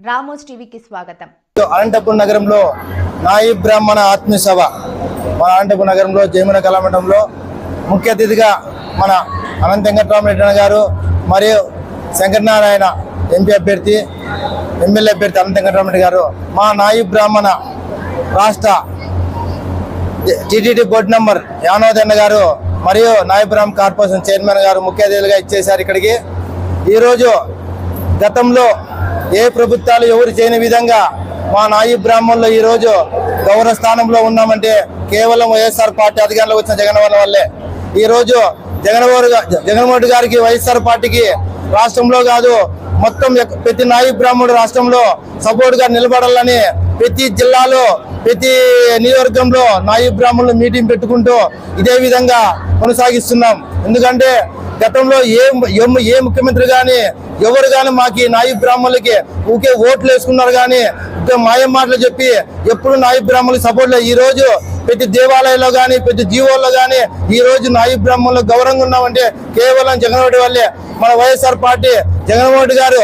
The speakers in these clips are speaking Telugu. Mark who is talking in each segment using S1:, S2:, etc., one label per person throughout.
S1: రామోస్ టీవీకి స్వాగతం.
S2: అనంతపురం నగరంలో నాయి బ్రాహ్మణ ఆత్మీయ సభ మన అనంతపురం నగరంలో జయమున కళామండలంలో ముఖ్య అతిథిగా మన అనంత వెంకటరామరెడ్డి గారు మరియు శంకరనారాయణ ఎంపీ అభ్యర్థి ఎమ్మెల్యే అభ్యర్థి అనంత వెంకటరామరెడ్డి గారు మా నాయి బ్రాహ్మణ రాష్ట్ర టీటీడీ బోర్డు నంబర్ యానోదన్న గారు మరియు నాయపురం కార్పొరేషన్ చైర్మన్ గారు ముఖ్య అతిథులుగా ఇచ్చేశారు ఇక్కడికి. ఈరోజు గతంలో ఏ ప్రభుత్వాలు ఎవరు చేయని విధంగా మా నాయి బ్రాహ్మణులు ఈరోజు గౌరవ స్థానంలో ఉన్నామంటే కేవలం వైఎస్ఆర్ పార్టీ అధికారంలో వచ్చిన జగన్మోహన్ వల్లే. ఈరోజు జగన్మోహన్ జగన్మోహన్ గారికి వైఎస్ఆర్ పార్టీకి రాష్ట్రంలో కాదు మొత్తం ప్రతి నాయి బ్రాహ్మణుడు రాష్ట్రంలో సపోర్ట్గా నిలబడాలని ప్రతి జిల్లాలో ప్రతి నియోజకవర్గంలో నాయి బ్రాహ్మణులు మీటింగ్ పెట్టుకుంటూ ఇదే విధంగా కొనసాగిస్తున్నాం. ఎందుకంటే గతంలో ఏ ఏ- ఏ ముఖ్యమంత్రి కానీ ఎవరు కానీ మాకు ఈ నాయి బ్రాహ్మణులకి ఊకే ఓట్లు వేసుకున్నారు కానీ మాయం మాటలు చెప్పి ఎప్పుడు నాయి బ్రాహ్మణులకు సపోర్ట్ లేదు. ఈ రోజు ప్రతి దేవాలయంలో కానీ ప్రతి జీవోల్లో కానీ ఈ రోజు నాయి బ్రాహ్మణులు గౌరవంగా ఉన్నామంటే కేవలం జగన్మోహన్ రెడ్డి వల్లే మన వైఎస్ఆర్ పార్టీ జగన్మోహన్ గారు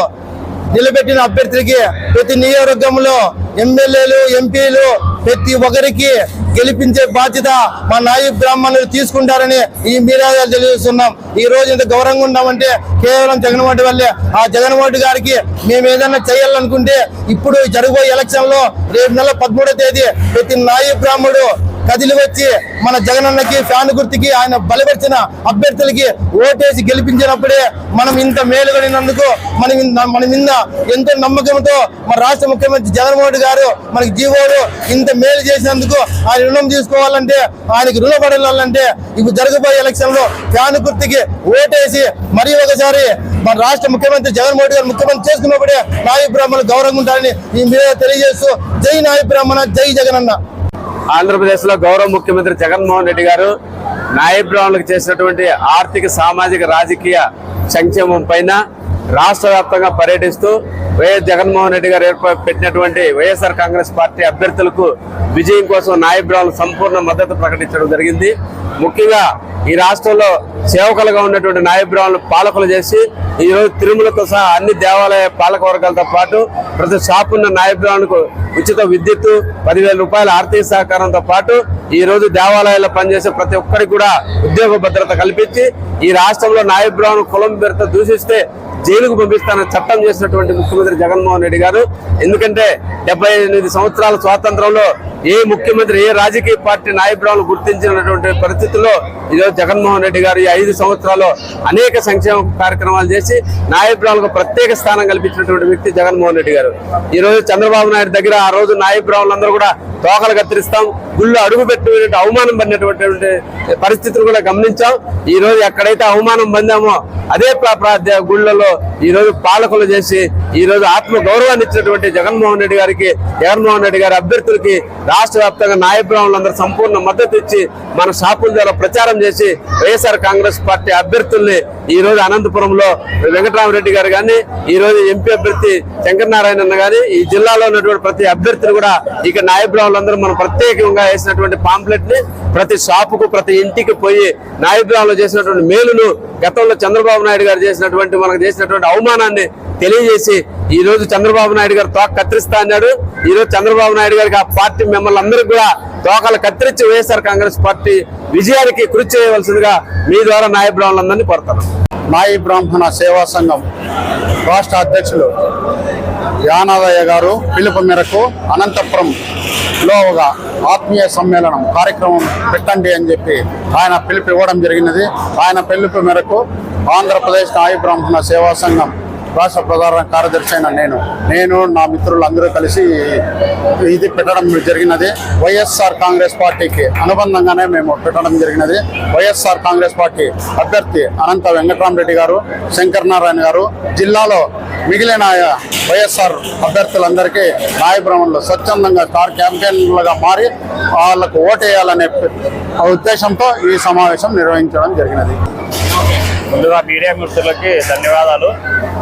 S2: నిలబెట్టిన అభ్యర్థికి ప్రతి నియోజకవర్గంలో ఎమ్మెల్యేలు ఎంపీలు ప్రతి ఒక్కరికి గెలిపించే బాధ్యత మా నాయి బ్రాహ్మణులు తీసుకుంటారని ఈ మీడియా తెలియజేస్తున్నాం. ఈ రోజు ఇంత గౌరవంగా ఉన్నామంటే కేవలం జగన్మోహన్ వల్లే. ఆ జగన్మోహన్ గారికి మేము ఏదైనా చేయాలనుకుంటే ఇప్పుడు జరగబోయే ఎలక్షన్లో రేపు నెల పదమూడో తేదీ ప్రతి నాయి బ్రాహ్మణుడు కదిలి వచ్చి మన జగనన్నకి ఫ్యాన్ గుర్తుకి ఆయన బలపరిచిన అభ్యర్థులకి ఓటేసి గెలిపించినప్పుడే మనం ఇంత మేలుగడినందుకు మనం మన మీద ఎంతో నమ్మకంతో మన రాష్ట్ర ముఖ్యమంత్రి జగన్మోహన్ గారు మనకి జీవోడు ఇంత మేలు చేసినందుకు ఆయన రుణం తీసుకోవాలంటే ఆయనకి రుణపడాలంటే ఇప్పుడు జరగబోయే ఎలక్షన్లో ఫ్యాన్ గుర్తుకి ఓటేసి మరి ఒకసారి మన రాష్ట్ర ముఖ్యమంత్రి జగన్మోహన్ రెడ్డి గారు ముఖ్యమంత్రి చేసుకున్నప్పుడే నాయ బ్రాహ్మణులు గౌరవంగా ఉంటారని ఈ మీద తెలియజేస్తూ జై నాయ బ్రాహ్మణ జై జగనన్న.
S3: ఆంధ్రప్రదేశ్లో గౌరవ ముఖ్యమంత్రి జగన్మోహన్ రెడ్డి గారు నాయబ్రాహ్మణులకు చేసినటువంటి ఆర్థిక సామాజిక రాజకీయ సంక్షేమం పైన రాష్ట్ర వ్యాప్తంగా పర్యటిస్తూ వైఎస్ జగన్మోహన్ రెడ్డి గారు ఏర్ప పెట్టినటువంటి వైఎస్ఆర్ కాంగ్రెస్ పార్టీ అభ్యర్థులకు విజయం కోసం నాయబ్ సంపూర్ణ మద్దతు ప్రకటించడం జరిగింది. ముఖ్యంగా ఈ రాష్ట్రంలో సేవకులుగా ఉన్నటువంటి నాయబ్ పాలకులు చేసి ఈ రోజు తిరుమలతో సహా అన్ని దేవాలయ పాలక వర్గాలతో పాటు ప్రతి షాప్ ఉన్న ఉచిత విద్యుత్ పదివేల రూపాయల ఆర్థిక సహకారంతో పాటు ఈ రోజు దేవాలయాల్లో పనిచేసే ప్రతి ఒక్కరికి కూడా ఉద్యోగ భద్రత కల్పించి ఈ రాష్ట్రంలో నాయబ్రాహ్మణ కులం పేరుతో దూషిస్తే జైలుకు పంపిస్తానని చట్టం చేసినటువంటి ముఖ్యమంత్రి జగన్మోహన్ రెడ్డి గారు. ఎందుకంటే డెబ్బై ఎనిమిది సంవత్సరాల స్వాతంత్రంలో ఏ ముఖ్యమంత్రి ఏ రాజకీయ పార్టీ నాయకురాలు గుర్తించినటువంటి పరిస్థితుల్లో ఈరోజు జగన్మోహన్ రెడ్డి గారు ఈ ఐదు సంవత్సరాల్లో అనేక సంక్షేమ కార్యక్రమాలు చేసి నాయకురాలకు ప్రత్యేక స్థానం కల్పించినటువంటి వ్యక్తి జగన్మోహన్ రెడ్డి గారు. ఈ రోజు చంద్రబాబు నాయుడు దగ్గర ఆ రోజు నాయకురావులందరూ కూడా తోకలు కత్తిరిస్తాం గుళ్ళు అడుగు పెట్టినటువంటి అవమానం పడినటువంటి పరిస్థితులు కూడా గమనించాం. ఈ రోజు ఎక్కడైతే అవమానం పొందామో అదే గుళ్ళలో ఈ రోజు పాలకులు చేసి ఈ రోజు ఆత్మ గౌరవాన్ని ఇచ్చినటువంటి జగన్మోహన్ రెడ్డి గారికి జగన్మోహన్ రెడ్డి గారి అభ్యర్థులకి రాష్ట్ర వ్యాప్తంగా నాయబ్రాహ్మణులందరూ సంపూర్ణ మద్దతు ఇచ్చి మన షాపుల ద్వారా ప్రచారం చేసి వైఎస్ఆర్ కాంగ్రెస్ పార్టీ అభ్యర్థుల్ని ఈ రోజు అనంతపురంలో వెంకటరామరెడ్డి గారు కానీ ఈ రోజు ఎంపీ అభ్యర్థి శంకరనారాయణ అన్న ఈ జిల్లాలో ఉన్నటువంటి ప్రతి అభ్యర్థిని కూడా ఇక నాయకులందరూ మనం ప్రత్యేకంగా వేసినటువంటి పాంప్లెట్ని ప్రతి షాపుకు ప్రతి ఇంటికి పోయి నాయకులు చేసినటువంటి మేలును గతంలో చంద్రబాబు నాయుడు గారు చేసినటువంటి మనకు చేసినటువంటి అవమానాన్ని తెలియజేసి ఈ రోజు చంద్రబాబు నాయుడు గారు తోక కత్తిరిస్తా అన్నాడు. ఈ రోజు చంద్రబాబు నాయుడు గారికి ఆ పార్టీ మిమ్మల్ని అందరికి కూడా తోకలు కత్తిరించి వైఎస్ఆర్ కాంగ్రెస్ పార్టీ విజయానికి కృషి చేయవలసిందిగా మీ ద్వారా నాయ బ్రాహ్మణులందరినీ కోరుతాను
S4: నాయి బ్రాహ్మణ సేవా సంఘం రాష్ట్ర అధ్యక్షులు యానాదయ్య గారు పిలుపు మేరకు అనంతపురంలో ఒక ఆత్మీయ సమ్మేళనం కార్యక్రమం పెట్టండి అని చెప్పి ఆయన పిలుపు ఇవ్వడం జరిగినది. ఆయన పిలుపు మేరకు ఆంధ్రప్రదేశ్ నాయి బ్రాహ్మణ సేవా సంఘం రాష్ట్ర ప్రధాన కార్యదర్శి అయిన నేను. నేను నా మిత్రులు అందరూ కలిసి ఇది పెట్టడం జరిగినది. వైఎస్ఆర్ కాంగ్రెస్ పార్టీకి అనుబంధంగానే మేము పెట్టడం జరిగినది. వైఎస్ఆర్ కాంగ్రెస్ పార్టీ అభ్యర్థి అనంత వెంకటరామరెడ్డి గారు శంకర్ నారాయణ గారు జిల్లాలో మిగిలిన వైఎస్ఆర్ అభ్యర్థులందరికీ నాయబ్రహ్మణులు స్వచ్ఛందంగా స్టార్ క్యాంపెయిన్లుగా మారి వాళ్ళకు ఓటేయాలనే ఉద్దేశంతో ఈ సమావేశం నిర్వహించడం జరిగినది.
S5: ముందుగా మీడియా మిత్రులకి ధన్యవాదాలు.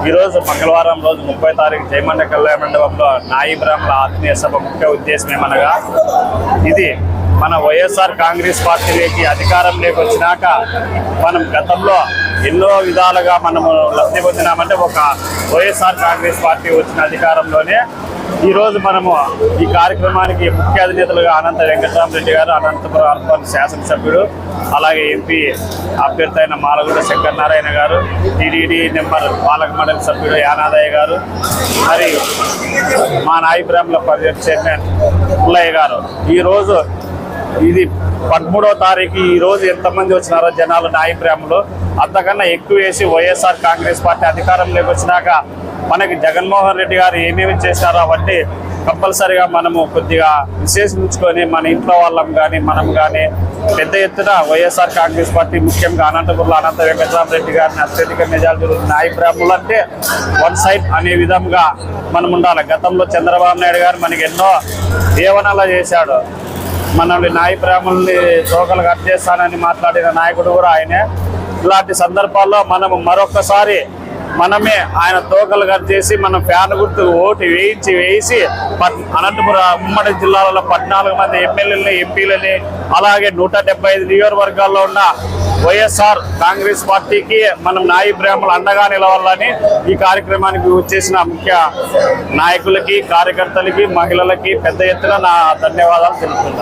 S5: ఈరోజు మంగళవారం రోజు ముప్పై తారీఖు జయమండ కళ్యాణ మండపంలో నాయి బ్రాహ్మణ ఆత్మీయ సభ ముఖ్య ఉద్దేశం ఏమనగా ఇది మన వైఎస్ఆర్ కాంగ్రెస్ పార్టీలోకి అధికారంలోకి వచ్చినాక మనం గతంలో ఎన్నో విధాలుగా మనము లబ్ధి పొందినామంటే ఒక వైఎస్ఆర్ కాంగ్రెస్ పార్టీ వచ్చిన అధికారంలోనే ఈరోజు మనము ఈ కార్యక్రమానికి ముఖ్య అధినేతలుగా అనంత వెంకటరామరెడ్డి గారు అనంతపురం అర్బన్ శాసనసభ్యుడు అలాగే ఎంపీ అభ్యర్థి అయిన మాలగూడ శంకరనారాయణ గారు టీడీడీ నెంబర్ పాలక మండలి సభ్యుడు యానాదయ్య గారు మరి మా నాయకురాముల పరిషత్ చైర్మన్ పుల్లయ్య గారు. ఈరోజు ఇది పదమూడవ తారీఖు ఈ రోజు ఎంతమంది వచ్చినారో జనాలు నాయకురాములు అంతకన్నా ఎక్కువ వేసి వైఎస్ఆర్ కాంగ్రెస్ పార్టీ అధికారంలోకి వచ్చినాక మనకి జగన్మోహన్ రెడ్డి గారు ఏమేమి చేశారో అవన్నీ కంపల్సరిగా మనము కొద్దిగా విశేషించుకొని మన ఇంట్లో వాళ్ళం కానీ మనం కానీ పెద్ద ఎత్తున వైఎస్ఆర్ కాంగ్రెస్ పార్టీ ముఖ్యంగా అనంతపురంలో అనంత వెంకటరామరెడ్డి గారిని అత్యధిక మెజార్టీ నాయకురాములు అంటే వన్ సైడ్ అనే విధంగా మనం ఉండాలి. గతంలో చంద్రబాబు నాయుడు గారు మనకి ఎన్నో దేవనాలు చేశాడు. మనల్ని నాయ ప్రేమల్ని తోకలు కట్ చేస్తానని మాట్లాడిన నాయకుడు కూడా ఆయనే. ఇలాంటి సందర్భాల్లో మనము మరొకసారి మనమే ఆయన తోకలు కట్ చేసి మనం ఫ్యాన్ గుర్తు ఓటు వేయించి వేసి పట్- అనంతపురం ఉమ్మడి జిల్లాలలో పద్నాలుగు మంది ఎమ్మెల్యేలని ఎంపీలని అలాగే నూట డెబ్బై నియోజకవర్గాల్లో ఉన్న వైఎస్ఆర్ కాంగ్రెస్ పార్టీకి మనం నాయి ప్రేమలు అండగా నిలవాలని ఈ కార్యక్రమానికి వచ్చేసిన ముఖ్య నాయకులకి కార్యకర్తలకి మహిళలకి పెద్ద ఎత్తున నా ధన్యవాదాలు తెలుపుతున్నాను.